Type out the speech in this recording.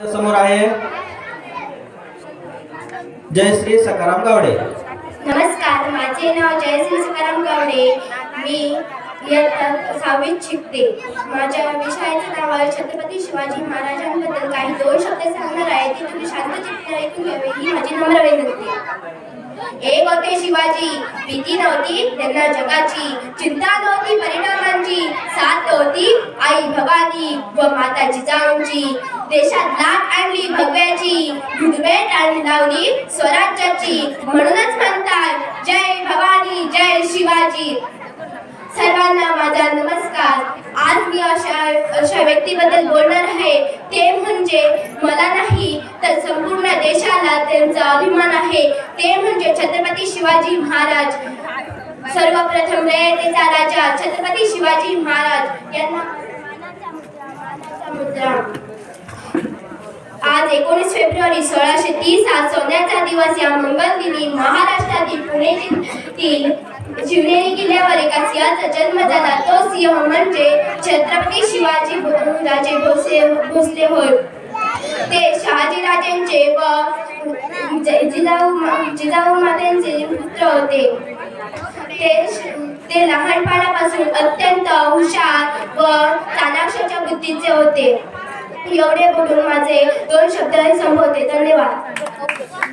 समोर आहे. जयश्री सकाराम गावडे. नमस्कार माझे नाव जयश्री सकाराम गावडे. मी इयत्ता सहावीत शिकते माझ्या विषयाचं नाव आहे छत्रपती शिवाजी महाराजांबद्दल काही दोन शब्द सांगणार आहे ते तुम्ही शांतचित्त ऐकून घ्यावे ही माझी नम्र विनंती एक होते शिवाजी भीती नव्हती त्यांना जगाची चिंता नव्हती परिणामांची साथ नव्हती व माता जिजाऊंची देशात लाट आणली भगव्याची. गुडवेट आणि लावली स्वराज्याची. म्हणूनच म्हणतात जय भवानी जय शिवाजी. सर्वांना माझा नमस्कार. आज मी अशा अशा व्यक्तीबद्दल बोलणार आहे. ते म्हणजे मला नाही तर संपूर्ण देशाला त्यांचा अभिमान आहे. ते म्हणजे छत्रपती शिवाजी महाराज. सर्वप्रथम रयतेचा राजा छत्रपती शिवाजी महाराज. यांना आज एकोणीस फेब्रुवारी सोळाशे तीस हा सोन्याचा दिवस या मंगल दिनी महाराष्ट्रातील पुणे जिल्ह्यातील शिवनेरी किल्ल्यावर एका सिंहाचा जन्म झाला. तो सिंह म्हणजे छत्रपती शिवाजी राजे भोसले भोसले होय. ते शहाजी राजांचे व जिजाऊ जिजाऊ मातेंचे पुत्र होते. ते ते लहानपणापासून अत्यंत हुशार व चाणाक्षच्या होते. एवढे बोलून माझे दोन शब्द संपवते धन्यवाद.